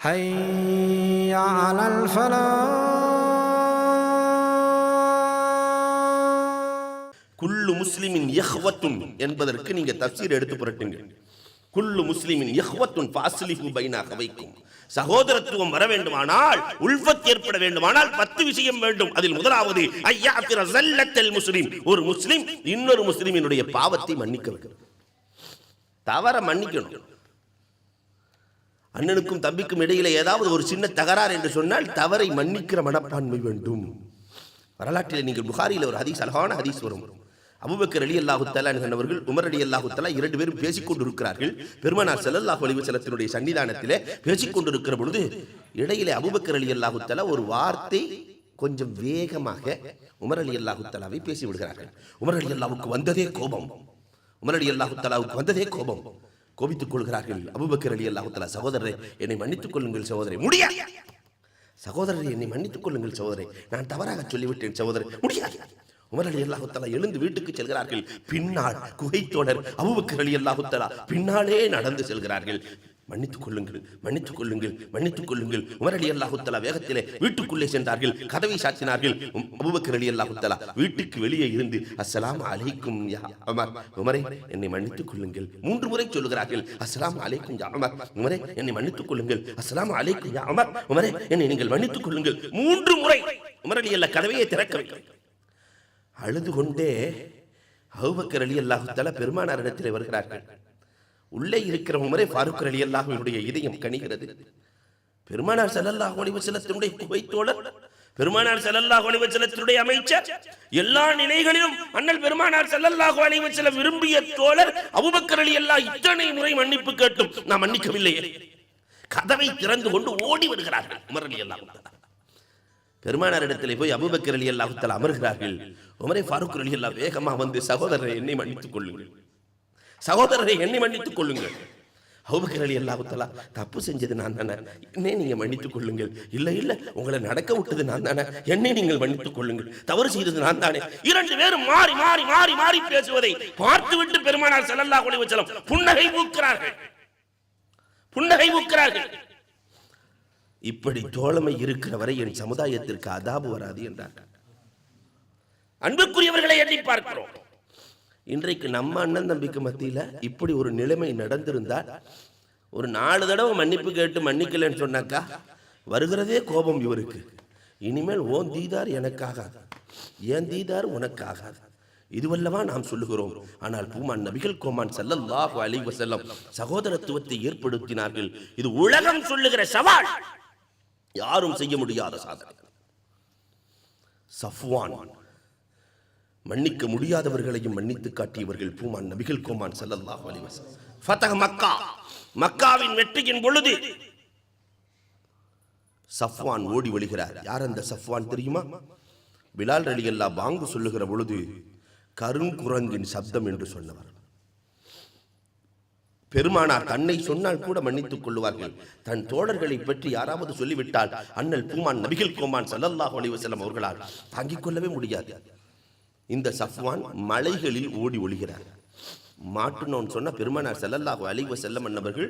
حي على الفلاح குல்லு முஸ்லிமின் யஹ்வத்துன் என்பதற்கு நீங்க தப்சீர் எடுத்து புரட்டுங்க குல்லு முஸ்லிமின் யஹ்வத்துன் ஃபாஸ்லிஹு பைனா வைக்கும் சகோதரத்துவம் வர வேண்டுமானால் உல்ஃபத் ஏற்பட வேண்டுமானால் பத்து விஷயம் வேண்டும் அதில் முதலாவது ஐயாத்திர ஜல்லத்தல் முஸ்லிம் ஒரு முஸ்லிம் இன்னொரு முஸ்லிமினுடைய பாவத்தை மன்னிக்க வேண்டும் தவற மன்னிக்கணும் அண்ணனுக்கும் தம்பிக்கும் இடையில ஏதாவது ஒரு சின்ன தகராறு என்று சொன்னால் தவறை மன்னிக்கிற மனப்பான்மை வேண்டும். வரலாற்றில் நீங்கள் புகாரியில் ஒரு ஹதீஸ் அழகான ஹதீஸ் வரும். அபுபக்கர் அலி அல்லாஹு தலான்கள் உமர் அலி அல்லாஹு தலா இரண்டு பேரும் பேசிக் கொண்டிருக்கிறார்கள். பெருமனார் செல்லல்லாஹ் அலைஹி வஸல்லத்தினுடைய சன்னிதானத்திலே பேசிக் கொண்டிருக்கிற பொழுது இடையிலே அபுபக்கர் அலி அல்லாஹு தலா ஒரு வார்த்தை கொஞ்சம் வேகமாக உமர் அலி அல்லாஹு தலாவை பேசி விடுகிறார்கள் உமர் அலி அல்லாவுக்கு வந்ததே கோபம். உமர் அலி அல்லாஹு தலாவுக்கு வந்ததே கோபம். கோபித்துக் கொள்கிறார்கள். அபுபக்கர் அலி அல்லாஹு சகோதரரை என்னை மன்னித்துக் கொள்ளுங்கள் சகோதரி முடியாது. சகோதரரை என்னை மன்னித்துக் கொள்ளுங்கள் சகோதரி நான் தவறாக சொல்லிவிட்டேன் சகோதரர். முடியாது. உமர் அலி அல்லாஹுத்தலா எழுந்து வீட்டுக்கு செல்கிறார்கள். பின்னால் குகைத்தோடர் அபுபக்கர் அலி அல்லாஹுத்தலா பின்னாலே நடந்து செல்கிறார்கள். மன்னித்துக் கொள்ளுங்கள் மன்னித்துக் கொள்ளுங்கள் மன்னித்துக் கொள்ளுங்கள். உமர் அலி அல்லாஹுத்தலா வேகத்திலே வீட்டுக்குள்ளே சென்றார்கள் கதவை சாத்தினார்கள். அபுபக்கர் அலி அல்லாஹுத்தலா வீட்டுக்கு வெளியே இருந்து அஸ்லாம் அலைக்கும் யா உமரே. என்னை மன்னித்துக் கொள்ளுங்கள். மூன்று முறை சொல்லுகிறார்கள் அஸ்லாம் அலைக்கும் யா உமரே. என்னை மன்னித்துக் கொள்ளுங்கள். அஸ்லாம் அலைக்கும் யா உமரே. என்னை நீங்கள் மன்னித்துக் கொள்ளுங்கள். மூன்று முறை உமர் அலி அல்லா கதவையை திறக்க அழுது கொண்டே அபூபக்கர் அலி பெருமானார் பெருமானாரிடத்தில் வருகிறார்கள். உள்ளே இருக்கிற உமரே ஃபாரூக் அலி அல்லாஹுடைய இதயம் கணிகிறது பெருமானார் செல்லல்லாஹ் ஒளிவசலத்தினுடைய குவைத்தோழர் பெருமானார் செல்லல்லாஹ் ஒளிவசலத்தினுடைய அமைச்சர் எல்லா நிலைகளிலும் அண்ணல் பெருமானார் ஸல்லல்லாஹு அலைஹி விரும்பிய தோழர் அபூபக்கர் அலி அல்லா இத்தனை முறை மன்னிப்பு கேட்டும். நான் மன்னிக்கவில்லையே. கதவை திறந்து கொண்டு ஓடி வருகிறார்கள் உமர் அலி அல்லாஹ் பெருமானார் இடத்திலே போய் அபுபக்கர் அலி அல்லாஹுத்தால் அமர்கிறார்கள். உமரே ஃபாரூக் அலி அல்லா வேகமா வந்து சகோதரரை என்னை மன்னித்துக் கொள்ளுங்கள். சகோதரரை என்னை மன்னித்துக் கொள்ளுங்கள். அபூபக்கர் அலி தப்பு செஞ்சது நான் தானே. என்னை நீங்க மன்னித்துக் கொள்ளுங்கள். இல்ல இல்ல உங்களை நடக்க விட்டது நான் தானே. என்னை நீங்கள் மன்னித்துக் கொள்ளுங்கள். தவறு செய்தது நான் தானே. இரண்டு பேரும் மாறி மாறி மாறி மாறி பேசுவதை பார்த்துவிட்டு பெருமானார் செல்லல்லா அலைஹி வச்சலம் புன்னகை மூக்கிறார்கள். புன்னகை மூக்கிறார்கள். இப்படி தோழமை இருக்கிற வரை என் சமுதாயத்திற்கு அதாபு வராது என்றார்கள் அன்புக்குரியவர்களை எண்ணி பார்க்கிறோம். இன்றைக்கு நம்ம அண்ணன் தம்பிக்கு மத்தியில இப்படி ஒரு நிலைமை நடந்திருந்தால் ஒரு நாலு தடவை மன்னிப்பு கேட்டு மன்னிக்கலன்னு சொன்னாக்கா வருகிறதே கோபம் இவருக்கு. இனிமேல் ஓன் தீதார் எனக்காகாது ஏன் தீதார் உனக்காகாது இதுவல்லவா நாம் சொல்லுகிறோம். ஆனால் பூமான் நபிகள் கோமான் ஸல்லல்லாஹு அலைஹி வஸல்லம் சகோதரத்துவத்தை ஏற்படுத்தினார்கள். இது உலகம் சொல்லுகிற சவால். யாரும் செய்ய முடியாத சாதனை. சஃப்வான் மன்னிக்க முடியாதவர்களையும் மன்னித்து காட்டியவர்கள் பூமான் நபிகள் கோமான் ஸல்லல்லாஹு அலைஹி ஃபதஹ் மக்கா. மக்காவின் வெற்றியின் பொழுது சஃப்வான் ஓடி வழிகிறார். யார் அந்த சஃப்வான் தெரியுமா? பிலால் அல்லா பாங்கு சொல்லுகிற பொழுது கருங்குரங்கின் சப்தம் என்று சொன்னவர். பெருமானார் தன்னை சொன்னால் கூட மன்னித்துக் கொள்வார்கள் தன் தோழர்களை பற்றி யாராவது சொல்லிவிட்டால் அண்ணல் பூமான் நபிகள் கோமான் சல்லல்லாஹ் அலிவசலம் அவர்களால் தாங்கிக் கொள்ளவே முடியாது. இந்த சஃப்வான் மலைகளில் ஓடி ஒழிகிறார் மாட்டுனோன்னு சொன்ன பெருமனார் செல்லல்லாஹு அலைஹி செல்ல மன்னவர்கள்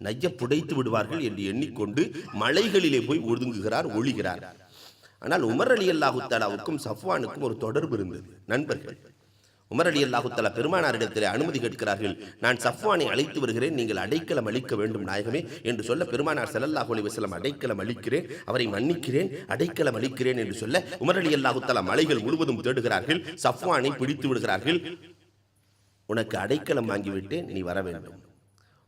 நைய புடைத்து விடுவார்கள் என்று எண்ணிக்கொண்டு மலைகளிலே போய் ஒதுங்குகிறார் ஒழிகிறார் ஆனால் உமர் அலி அல்லாஹு தாலாவுக்கும் சஃப்வானுக்கும் ஒரு தொடர்பு இருந்தது. நண்பர்கள் உமர் அலி அல்லாஹு பெருமானாரிடத்தில் அனுமதி கேட்கிறார்கள். நான் சஃப்வானை அழைத்து வருகிறேன். நீங்கள் அடைக்கலம் அளிக்க வேண்டும் நாயகமே என்று சொல்ல பெருமானார் ஸல்லல்லாஹு அலைஹி வசலம் அடைக்கலம் அளிக்கிறேன். அவரை மன்னிக்கிறேன். அடைக்கலம் அளிக்கிறேன் என்று சொல்ல உமர் அலி மலைகள் முழுவதும் தேடுகிறார்கள். சஃப்வானை பிடித்து விடுகிறார்கள். உனக்கு அடைக்கலம் வாங்கிவிட்டேன். நீ வர வேண்டும்.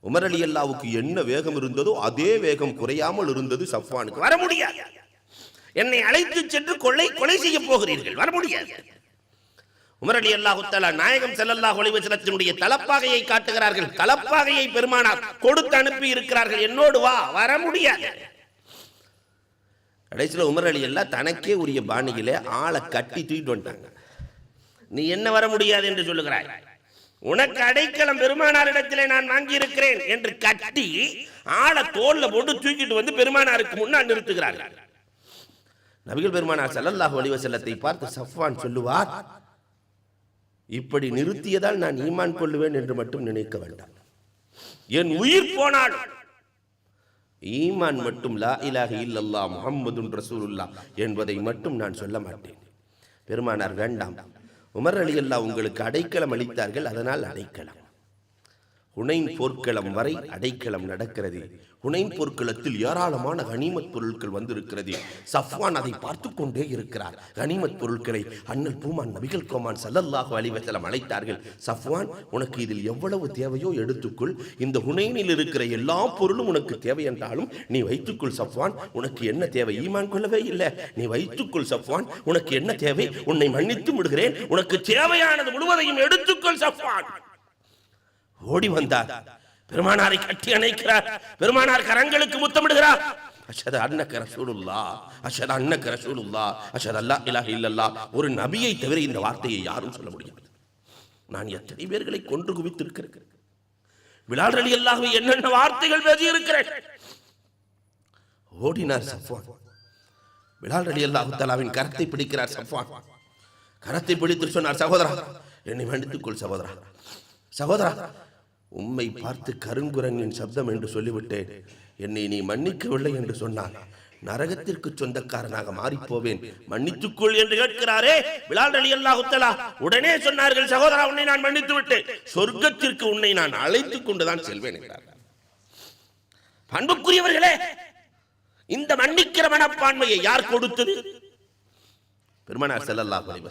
உமர் அலி அல்லாவுக்கு என்ன வேகம் இருந்ததோ அதே வேகம் குறையாமல் இருந்தது சஃப்வானுக்கு. வர முடியாது. என்னை அழைத்து சென்று கொலை கொலை செய்ய போகிறீர்கள். வர முடியாது. உமர் அலி நாயகம் செல்லல்லா அலைஹி தலப்பாகையை காட்டுகிறார்கள். தலப்பாகையை பெருமானார் கொடுத்து அனுப்பி இருக்கிறார்கள். என்னோடு வா வர முடியாது. கடைசியில் உமர் அலி எல்லாம் தனக்கே உரிய பாணியிலே ஆளை கட்டி தூக்கிட்டு வந்துட்டாங்க. நீ என்ன வர முடியாது என்று சொல்லுகிறாய். உனக்கு அடைக்கலம் பெருமானாரிடத்திலே நான் வாங்கி இருக்கிறேன் என்று கட்டி ஆளை தோல்ல போட்டு தூக்கிட்டு வந்து பெருமானாருக்கு முன்னால் நிறுத்துகிறார்கள். நபிகள் பெருமானார் செல்லல்லாஹ் அலைஹி செல்லத்தை பார்த்து சஃப்வான் சொல்லுவார் இப்படி நிறுத்தியதால் நான் ஈமான் கொள்ளுவேன் என்று மட்டும் நினைக்க வேண்டாம். என் உயிர் போனாலும் ஈமான் மட்டும் லா இலாஹ இல்லல்லா முஹம்மதுன் ரசூலுல்லா என்பதை மட்டும் நான் சொல்ல மாட்டேன். பெருமானார் வேண்டாம். உமர் அலி அல்லாஹ் உங்களுக்கு அடைக்கலம் அளித்தார்கள். அதனால் அடைக்கலம். ஹுனைன் போர்க்களம் வரை அடைக்கலம் நடக்கிறது. ஹுனைன் போர்க்களத்தில் ஏராளமான கனிமத் பொருட்கள் வந்திருக்கிறது. சஃப்வான் அதை பார்த்து கொண்டே இருக்கிறார். கனிமத் பொருட்களை அண்ணல் பூமான் நபிகள் கோமான் சல்லல்லாஹு அலைஹி அழைத்தார்கள். சஃப்வான் உனக்கு இதில் எவ்வளவு தேவையோ எடுத்துக்கொள். இந்த ஹுனைனில் இருக்கிற எல்லா பொருளும் உனக்கு தேவை என்றாலும் நீ வைத்துக்கொள் சஃப்வான். உனக்கு என்ன தேவை ஈமான் கொள்ளவே இல்லை. நீ வைத்துக்கொள் சஃப்வான். உனக்கு என்ன தேவை? உன்னை மன்னித்து விடுகிறேன். உனக்கு தேவையானது முழுவதையும் எடுத்துக்கொள் சஃப்வான். ஓடி வந்தார். பெருமானாரை கட்டி அணைக்கிறார். பெருமானார் கரங்களுக்கு முத்தமிடுகிறார். அஷது அன்னக்க ரசூலுல்லா அஷது அன்னக்க ரசூலுல்லா அஷது அல்லா இலாஹ இல்லல்லா. ஒரு நபியை தவிர இந்த வார்த்தையை யாரும் சொல்ல முடியாது. நான் எத்தனை பேர்களை கொன்று குவித்திருக்கிறேன். விழால் அலி அல்லாஹ் என்னென்ன வார்த்தைகள் பேசி இருக்கிறேன் ஓடினார் சஃப்வான். விழால் அலி அல்லாஹு தலாவின் கரத்தை பிடிக்கிறார் சஃப்வான். கரத்தை பிடித்து சொன்னார் சகோதரா என்னை மன்னித்துக்கொள் சகோதரா. சகோதரா உம்மை பார்த்து கருங்குரங்கின் சப்தம் என்று சொல்லிவிட்டேன் என்னை நீ மன்னிக்கவில்லை என்று சொன்னான். நரகத்திற்கு சொந்தக்காரனாக மாறிப்போவேன். மன்னித்துக்கொள் என்று கேட்கிறாரே விழால் அலி அல்லாஹுத்தலா உடனே சொன்னார்கள் சகோதரா உன்னை நான் மன்னித்து விட்டேன் சொர்க்கத்திற்கு உன்னை நான் அழைத்துக் கொண்டுதான் செல்வேன் என்றார். அன்புக்குரியவர்களே இந்த மன்னிக்கிற மனப்பான்மையை யார் கொடுத்தது? பெருமானார் செல்லல்லாஹ் அலைஹி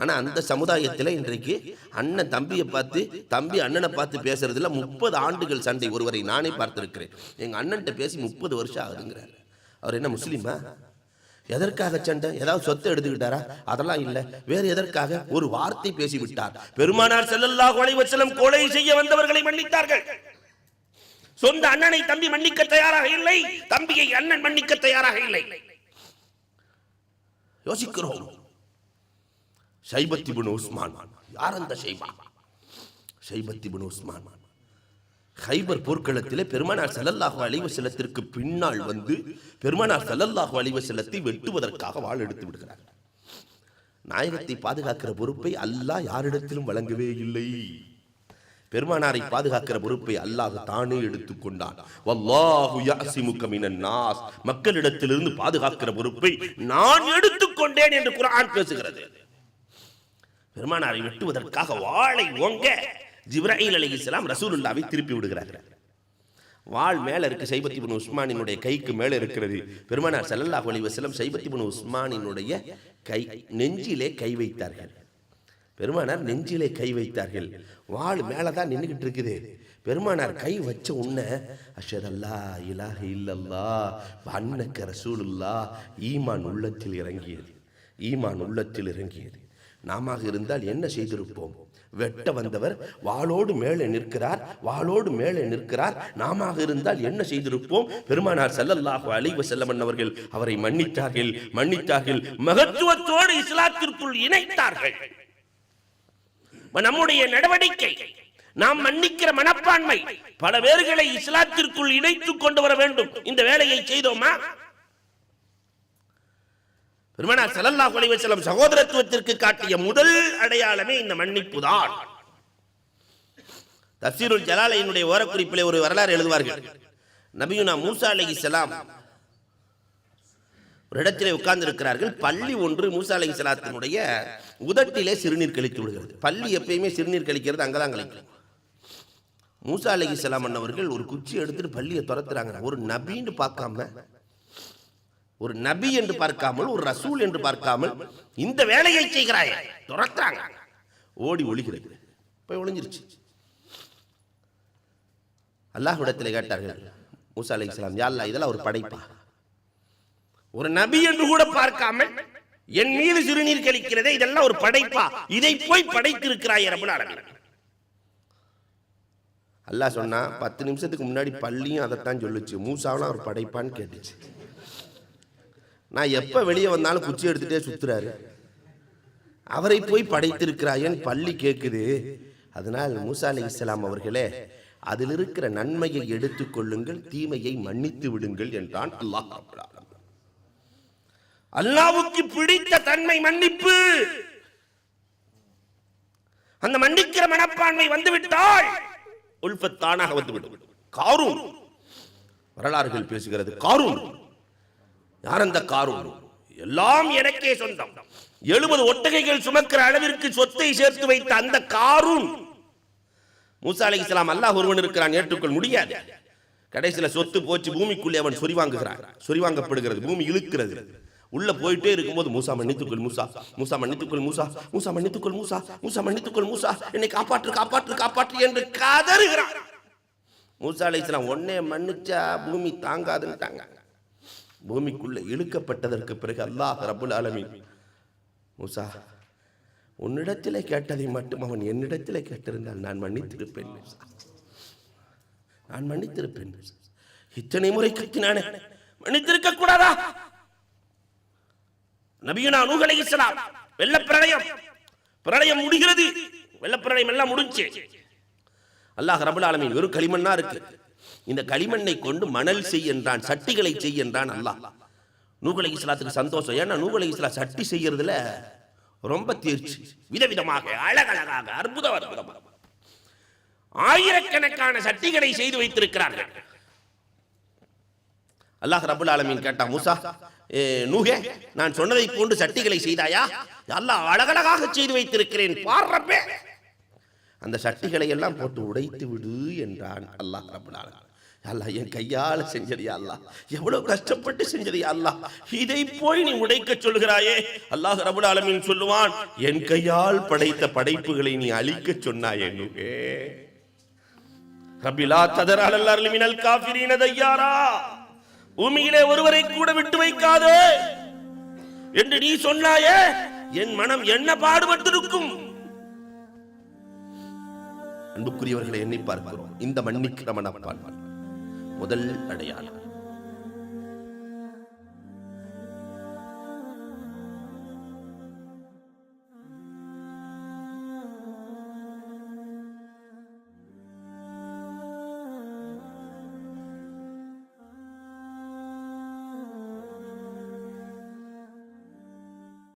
ஆனால் ஆனா அந்த சமுதாயத்தில் இன்றைக்கு அண்ணன் தம்பியை பார்த்து தம்பி அண்ணனை பார்த்து பேசுறதுல முப்பது ஆண்டுகள் சண்டை. ஒருவரை நானே பார்த்துருக்கிறேன். எங்க அண்ணன்ட்ட பேசி முப்பது வருஷம் ஆகுதுங்கிறார். அவர் என்ன முஸ்லீமா? எதற்காக சண்டை? ஏதாவது சொத்தை எடுத்துக்கிட்டாரா? அதெல்லாம் இல்லை. வேறு எதற்காக? ஒரு வார்த்தை பேசி விட்டார் பெருமானார் செல்லல்லா கொலை வச்சலம் கொலை செய்ய வந்தவர்களை மன்னித்தார்கள். சொந்த அண்ணனை தம்பி மன்னிக்க தயாராக இல்லை. தம்பியை அண்ணன் மன்னிக்க தயாராக இல்லை. யோசிக்கிறோம். ஷைபத்திபுன் உஸ்மான். யார் அந்த ஷைபா ஷைபத்திபுன் உஸ்மான். ஹைபர் போர்க்களத்திலே பெருமானார் ஸல்லல்லாஹு அலைஹி வஸல்லத்திற்கு பின்னால் வந்து பெருமானார் ஸல்லல்லாஹு அலைஹி வஸல்லத்தை வெட்டுவதற்காக வாழ் எடுத்து விடுகிறார். நாயகத்தை பாதுகாக்கிற பொறுப்பை அல்லாஹ் யாரிடத்திலும் வழங்கவே இல்லை. பெருமானாரை பாதுகாக்கிற பொறுப்பை அல்லாஹ் தானே எடுத்துக்கொண்டான் நாஸ். மக்களிடத்திலிருந்து பாதுகாக்கிற பொறுப்பை நான் எடுத்துக்கொண்டேன் என்று குரான் பேசுகிறது. பெருமானாரை வெட்டுவதற்காக வாளை ஓங்க ஜிப்ராஹில் அலி இஸ்லாம் ரசூலுல்லாவை திருப்பி விடுகிறார்கள். வாள் மேலே இருக்கு சைபத்தி பின் உஸ்மானினுடைய கைக்கு மேலே இருக்கிறது. பெருமானார் செல்லல்லா அலைஹி வசலம் சைபத்தி பின் உஸ்மானினுடைய கை நெஞ்சிலே கை வைத்தார்கள். பெருமானார் நெஞ்சிலே கை வைத்தார்கள். வாள் மேலே தான் நின்றுக்கிட்டு இருக்குது. பெருமானார் கை வச்ச உன்ன அஷத் அல்லா இலாஹ இல்லல்லா அன்னக்க ரசூலுல்லா ஈமான் உள்ளத்தில் இறங்கியது. ஈமான் உள்ளத்தில் இறங்கியது. நாம இருந்தால் என்ன செய்திருப்போம்? வெட்ட வந்தவர் வாளோடு மேலே நிற்கிறார் வாளோடு மேலே நிற்கிறார் நாம இருந்தால் என்ன செய்திருப்போம்? பெருமானார் செல்லல்லாஹு அலைஹி செல்லமன் அவர்கள் அவரை மன்னித்தார்கள் மன்னித்தார்கள். மகத்துவத்தோடு இஸ்லாத்திற்குள் இணைத்தார்கள். நம்முடைய நடவடிக்கை நாம் மன்னிக்கிற மனப்பான்மை பல பேர்களை இஸ்லாத்திற்குள் இணைத்துக் கொண்டு வர வேண்டும். இந்த வேலையை செய்தோமா? பெருமனார் சலல்லா அலைஹி வஸல்லம் சகோதரத்துவத்திற்கு காட்டிய முதல் அடையாளமே இந்த மன்னிப்பு தான் தப்சீருல் ஜலாலையினுடைய ஓரக்குறிப்பிலே ஒரு வரலாறு எழுதுவார்கள். நபியுனா மூசா அலைஹிஸ்ஸலாம் ஒரு இடத்திலே உட்கார்ந்து இருக்கிறார்கள் பள்ளி ஒன்று மூசா அலை இஸ்லாத்தினுடைய உதட்டிலே சிறுநீர் கழித்து விடுகிறது. பள்ளி எப்பயுமே சிறுநீர் கழிக்கிறது அங்கதான் கழிக்கும். மூசா அலை சலாம் அண்ணவர்கள் ஒரு குச்சி எடுத்துட்டு பள்ளியை துரத்துறாங்க. ஒரு நபின்னு பார்க்காம ஒரு நபி என்று பார்க்காமல் ஒரு ரசூல் என்று பார்க்காமல் இந்த வேலையை செய்கிறாய். துரத்துறாங்க. ஓடி ஒளிகிறது போய் ஒளிஞ்சிருச்சு. அல்லாஹ்விடத்தில் கேட்டார்கள் மூசா அலி இஸ்லாம் யாழ்லா இதெல்லாம் ஒரு படைப்பா. ஒரு நபி என்று கூட பார்க்காமல் என் மீது சிறுநீர் கழிக்கிறதே இதெல்லாம் ஒரு படைப்பா. இதை போய் படைத்திருக்கிறாய் ரபுல் அப்படின்னு அல்லாஹ் சொன்னா பத்து நிமிஷத்துக்கு முன்னாடி பள்ளியும் அதைத்தான் சொல்லுச்சு. மூசாவெல்லாம் ஒரு படைப்பான்னு கேட்டுச்சு. நான் எப்போ வெளியே வந்தாலும் குச்சி எடுத்துட்டே சுத்துறாரு. அவரை போய் படைத்திருக்கிறாயன் பள்ளி கேட்குது அதனால் மூசா அலி இஸ்லாம் அவர்களே அதில் இருக்கிற நன்மையை எடுத்துக்கொள்ளுங்கள் தீமையை மன்னித்து விடுங்கள் என்றான் அல்லாஹ் அல்லாவுக்கு பிடித்த தன்மை மன்னிப்பு. அந்த மன்னிக்கிற மனப்பான்மை வந்துவிட்டால் உல்பத்தானாக வந்துவிடும். காரூன். வரலாறுகள் பேசுகிறது காரூன். யார் அந்த காரூர் எல்லாம் எனக்கே சொந்தம். எழுபது ஒட்டகைகள் சுமக்கிற அளவிற்கு சொத்தை சேர்த்து வைத்த அந்த காரூன். மூசா அலை இஸ்லாம் அல்லாஹ் ஒருவன் இருக்கிறான் ஏற்றுக்கொள் முடியாது. கடைசியில சொத்து போச்சு பூமிக்குள்ளே அவன் சொரிவாங்குகிறான் சொரிவாங்கப்படுகிறது பூமி இழுக்கிறது. உள்ள போயிட்டே இருக்கும்போது மூசா மன்னித்துக்கொள் மூசா. மூசா மன்னித்துக்கொள் மூசா. மூசா மன்னித்துக்கொள் மூசா. மூசா மன்னித்துக்கொள் மூசா. என்னை காப்பாற்று காப்பாற்று காப்பாற்று என்று கதறுகிறான். மூசா அலை இஸ்லாம் ஒன்னே மன்னிச்சா பூமி தாங்காதுன்ட்டாங்க. பூமிக்குள்ள இழுக்கப்பட்டதற்கு பிறகு அல்லாஹ் ரபுல் ஆலமீன். மூசா உன்னிடத்தில் கேட்டதை மட்டும் அவன் என்னிடத்தில் கேட்டிருந்தால் நான் மன்னித்திருப்பேன் நான் மன்னித்திருப்பேன் இத்தனை முறை கத்தினானே மன்னித்திருக்க கூடாதா? நபியுனா நூகலை இஸ்லாம் வெள்ள பிரளயம். பிரளயம் முடிகிறது. வெள்ள பிரளயம் எல்லாம் முடிஞ்சு. அல்லாஹ் ரபுல் ஆலமின் வெறும் களிமண்ணா இருக்கு. இந்த களிமண்ணை கொண்டு மணல் செய் என்றான் சட்டிகளை செய் என்றான் அல்லாஹ். நூகலை இஸ்லாத்துக்கு சந்தோஷம். ஏன்னா நூகலை இஸ்லா சட்டி செய்யறதுல ரொம்ப தேர்ச்சி. விதவிதமாக அழகழகாக அற்புதம் அற்புதமாக ஆயிரக்கணக்கான சட்டிகளை செய்து வைத்திருக்கிறார்கள். அல்லாஹ் ரபுல் ஆலமீன் கேட்டா மூசா ஏ, நூகே நான் சொன்னதை போன்று சட்டிகளை செய்தாயா? அல்லாஹ் அழகழகாக செய்து வைத்திருக்கிறேன். பாடுறப்பே அந்த சட்டிகளை எல்லாம் போட்டு உடைத்து விடு என்றான் அல்லாஹ் ரபுல் ஆலமீன். அல்லாஹ் என் கையால் செஞ்சதியா அல்லாஹ். எவ்வளவு கஷ்டப்பட்டு செஞ்சதியா அல்லாஹ். இதை போய் நீ உடைக்க சொல்கிறாயே அல்லாஹ் ரபுல் ஆலமின் சொல்லுவான் என் கையால் படைத்த படைப்புகளை நீ அழிக்க சொன்னாயே நூகே ரபிலா ததர் அலல்லார் மினல் காஃபிரீன தையாரா பூமியிலே ஒருவரை கூட விட்டு வைக்காதே என்று நீ சொன்னாயே என் மனம் என்ன பாடுபட்டிருக்கும்? அன்புக்குரியவர்களை எண்ணி பார்க்கிறோம். இந்த மன்னிக்கிற மனப்பான் முதல் அடையாளம்.